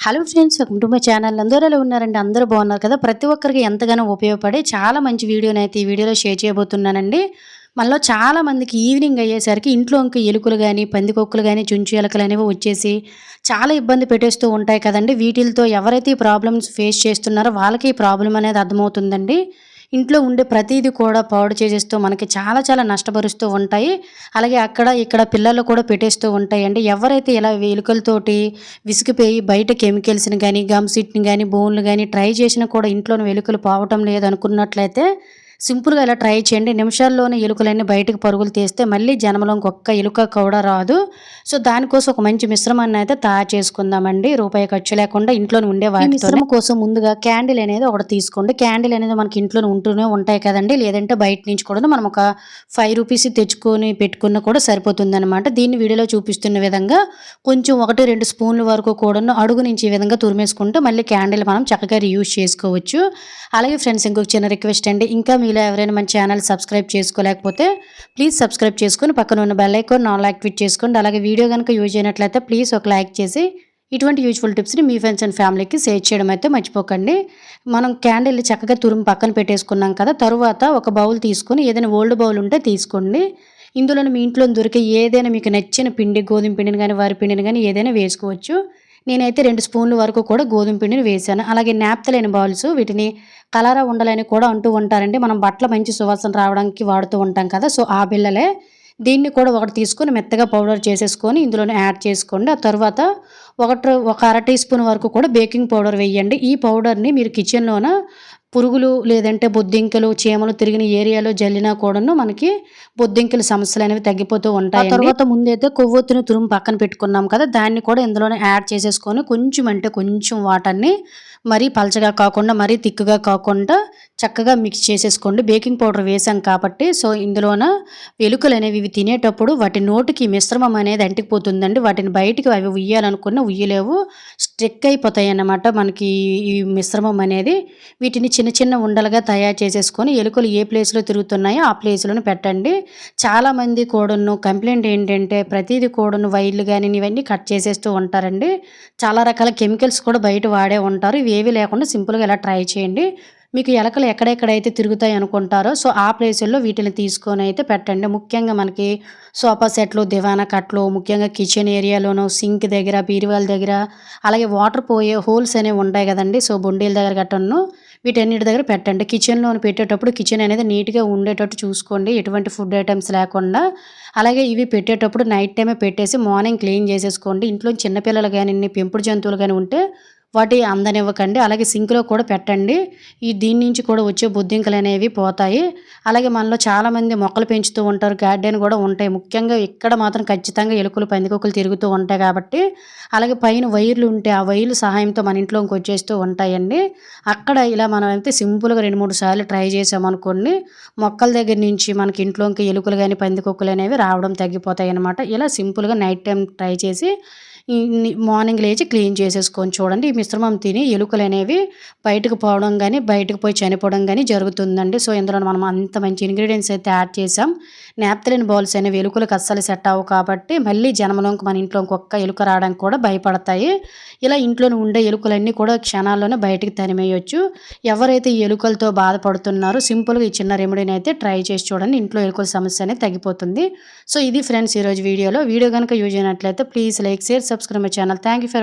Hello friends కుటుంబ channel అందరూ ఎలా ఉన్నారండి? అందరూ బాగున్నారు కదా? ప్రతి ఒక్కరికి ఎంతగానో ఉపయోగపడే చాలా మంచి వీడియోని అయితే ఈ వీడియోలో షేర్ చేయబోతున్నానండి. మనలో చాలా మందికి ఈవినింగ్ అయ్యేసరికి ఇంట్లో ఇంకా ఎలుకలు కానీ పందికొక్కులు కానీ చుంచు ఎలుకలు అనేవి వచ్చేసి చాలా ఇబ్బంది పెట్టేస్తూ ఉంటాయి కదండి. వీటితో ఎవరైతే ఈ ప్రాబ్లమ్స్ ఫేస్ చేస్తున్నారో వాళ్ళకి ఈ ప్రాబ్లం అనేది అర్థమవుతుందండి. ఇంట్లో ఉండే ప్రతిదీ కూడా పాడు చేసేస్తూ మనకి చాలా చాలా నష్టపరుస్తూ ఉంటాయి. అలాగే అక్కడ ఇక్కడ పిల్లలు కూడా పెట్టేస్తూ ఉంటాయి అండి ఎవరైతే ఇలా వెలుకలతోటి విసిగిపోయి బయట కెమికల్స్ని కానీ గమ్ సిట్ని కానీ బోన్లు కానీ ట్రై చేసినా కూడా ఇంట్లోని వెలుకలు పోవటం లేదు అనుకున్నట్లయితే సింపుల్గా ఇలా ట్రై చేయండి. నిమిషాల్లోనే ఎలుకలన్నీ బయటకు పరుగులు తీస్తే మళ్ళీ జన్మలో ఇంకొక ఎలుక కూడా రాదు. సో దానికోసం ఒక మంచి మిశ్రమాన్ని అయితే తయారు చేసుకుందామండి. రూపాయి ఖర్చు లేకుండా ఇంట్లోనే ఉండే వాటి మిశ్రమం కోసం ముందుగా క్యాండిల్ అనేది ఒకటి తీసుకోండి. క్యాండిల్ అనేది మనకి ఇంట్లోనే ఉంటూనే ఉంటాయి కదండి. లేదంటే బయట నుంచి కూడా మనం ఒక ఫైవ్ రూపీస్ తెచ్చుకొని పెట్టుకున్న కూడా సరిపోతుంది అనమాట దీన్ని వీడియోలో చూపిస్తున్న విధంగా కొంచెం ఒకటి రెండు స్పూన్ల వరకు కూడా అడుగు నుంచి ఈ విధంగా తురిమేసుకుంటే మళ్ళీ క్యాండిల్ మనం చక్కగా రీయూజ్ చేసుకోవచ్చు. అలాగే ఫ్రెండ్స్ ఇంకొక చిన్న రిక్వెస్ట్ అండి. ఇంకా మీలో ఎవరైనా మన ఛానల్ సబ్స్క్రైబ్ చేసుకోలేకపోతే ప్లీజ్ సబ్స్క్రైబ్ చేసుకుని పక్కన ఉన్న బెల్ ఐకాన్ నాన్ యాక్టివేట్ చేసుకోండి. అలాగే వీడియో కనుక యూజ్ అయినట్లయితే ప్లీజ్ ఒక లైక్ చేసి ఇటువంటి యూజ్ఫుల్ టిప్స్ని మీ ఫ్రెండ్స్ అండ్ ఫ్యామిలీకి షేర్ చేయడం అయితే మర్చిపోకండి. మనం క్యాండిల్ చక్కగా తురుము పక్కన పెట్టేసుకున్నాం కదా తరువాత ఒక బౌల్ తీసుకొని ఏదైనా ఓల్డ్ బౌల్ ఉంటే తీసుకోండి. ఇందులో మీ ఇంట్లో దొరికే ఏదైనా మీకు నచ్చిన పిండి గోధుమ పిండిని కానీ వారి పిండిని కానీ ఏదైనా వేసుకోవచ్చు. నేనైతే రెండు స్పూన్ల వరకు కూడా గోధుమ పిండిని వేసాను అలాగే నాప్తలేని బౌల్స్ వీటిని కలరా ఉండాలని కూడా అంటూ ఉంటారండి. మనం బట్టల మంచి సువాసన రావడానికి వాడుతూ ఉంటాం కదా సో ఆ బిల్లలే దీన్ని కూడా ఒకటి తీసుకొని మెత్తగా పౌడర్ చేసేసుకొని ఇందులోనే యాడ్ చేసుకోండి. ఆ తర్వాత ఒకటి ఒక అర టీ స్పూన్ వరకు కూడా బేకింగ్ పౌడర్ వేయండి. ఈ పౌడర్ని మీరు కిచెన్లోన పురుగులు లేదంటే బొద్దింకలు చీమలు తిరిగిన ఏరియాలో జల్లినా కూడాను మనకి బొద్దింకల సమస్యలు అనేవి తగ్గిపోతూ ఉంటాయి తర్వాత ముందైతే కొవ్వొత్తుని తురుము పక్కన పెట్టుకున్నాం కదా దాన్ని కూడా ఇందులోనే యాడ్ చేసేసుకొని కొంచెం అంటే కొంచెం వాటర్ని మరీ పలచగా కాకుండా మరీ తిక్కుగా కాకుండా చక్కగా మిక్స్ చేసేసుకోండి. బేకింగ్ పౌడర్ వేసాం కాబట్టి సో ఇందులోన ఎలుకలు అనేవి ఇవి తినేటప్పుడు వాటి నోటికి మిశ్రమం అనేది అంటికిపోతుందండి. వాటిని బయటికి అవి ఉయ్యాలనుకున్న ఉయ్యలేవు స్టిక్ అయిపోతాయి అన్నమాట మనకి ఈ మిశ్రమం అనేది. వీటిని చిన్న చిన్న ఉండలుగా తయారు చేసేసుకొని ఎలుకలు ఏ ప్లేస్లో తిరుగుతున్నాయో ఆ ప్లేస్లోనే పెట్టండి. చాలామంది కోడను కంప్లైంట్ ఏంటంటే ప్రతిదీ కోడను వైర్లు కానీ ఇవన్నీ కట్ చేసేస్తూ ఉంటారండి. చాలా రకాల కెమికల్స్ కూడా బయట వాడే ఉంటారు. ఇవి ఏవి లేకుండా సింపుల్గా ఇలా ట్రై చేయండి. మీకు ఎలకలు ఎక్కడెక్కడైతే తిరుగుతాయి అనుకుంటారో సో ఆ ప్లేసుల్లో వీటిని తీసుకొని అయితే పెట్టండి. ముఖ్యంగా మనకి సోఫా సెట్లు దివానా కట్లు ముఖ్యంగా కిచెన్ ఏరియాలోనూ సింక్ దగ్గర బీరువాల దగ్గర అలాగే వాటర్ పోయే హోల్స్ అనేవి ఉంటాయి కదండి. సో బొండీల దగ్గర గట్టను వీటన్నిటి దగ్గర పెట్టండి. కిచెన్లో పెట్టేటప్పుడు కిచెన్ అనేది నీట్గా ఉండేటట్టు చూసుకోండి. ఎటువంటి ఫుడ్ ఐటమ్స్ లేకుండా అలాగే ఇవి పెట్టేటప్పుడు నైట్ టైమే పెట్టేసి మార్నింగ్ క్లీన్ చేసేసుకోండి. ఇంట్లో చిన్నపిల్లలు కానీ పెంపుడు జంతువులు కానీ ఉంటే వాటి అందనివ్వకండి. అలాగే సింక్లో కూడా పెట్టండి. ఈ దీని నుంచి కూడా వచ్చే బుద్ధింకలు అనేవి పోతాయి. అలాగే మనలో చాలామంది మొక్కలు పెంచుతూ ఉంటారు. గార్డెన్ కూడా ఉంటాయి. ముఖ్యంగా ఇక్కడ మాత్రం ఖచ్చితంగా ఎలుకలు పందికొక్కులు తిరుగుతూ ఉంటాయి కాబట్టి. అలాగే పైన వైర్లు ఉంటే ఆ వైర్లు సహాయంతో మన ఇంట్లోకి వచ్చేస్తూ ఉంటాయండి. అక్కడ ఇలా మనం అయితే సింపుల్గా రెండు మూడు సార్లు ట్రై చేసామనుకోండి మొక్కల దగ్గర నుంచి మనకి ఇంట్లోకి ఎలుకలు కానీ పందికొక్కులు అనేవి రావడం తగ్గిపోతాయి అనమాట ఇలా సింపుల్గా నైట్ టైం ట్రై చేసి మార్నింగ్ లేచి క్లీన్ చేసేసుకొని చూడండి. ఈ మిశ్రమం తిని ఎలుకలు అనేవి బయటకు పోవడం కానీ బయటకు పోయి చనిపోవడం కానీ జరుగుతుందండి. సో ఇందులో మనం అంత మంచి ఇంగ్రీడియంట్స్ అయితే యాడ్ చేసాం నాప్తలిన్ బౌల్స్ అనేవి ఎలుకలకు అస్సలు సెట్ అవ్వవు కాబట్టి మళ్ళీ జన్మలోకి మన ఇంట్లో ఇంకొక ఎలుక రావడానికి కూడా భయపడతాయి. ఇలా ఇంట్లోనే ఉండే ఎలుకలన్నీ కూడా క్షణాల్లోనే బయటకు తనిమేయచ్చు ఎవరైతే ఈ ఎలుకలతో బాధపడుతున్నారో సింపుల్గా ఈ చిన్న రెమెడీని అయితే ట్రై చేసి చూడండి. ఇంట్లో ఎలుకల సమస్య అనేది తగ్గిపోతుంది. సో ఇది ఫ్రెండ్స్ ఈరోజు వీడియోలో. వీడియో కనుక యూజ్ అయినట్లయితే please like share subscribe my channel thank you for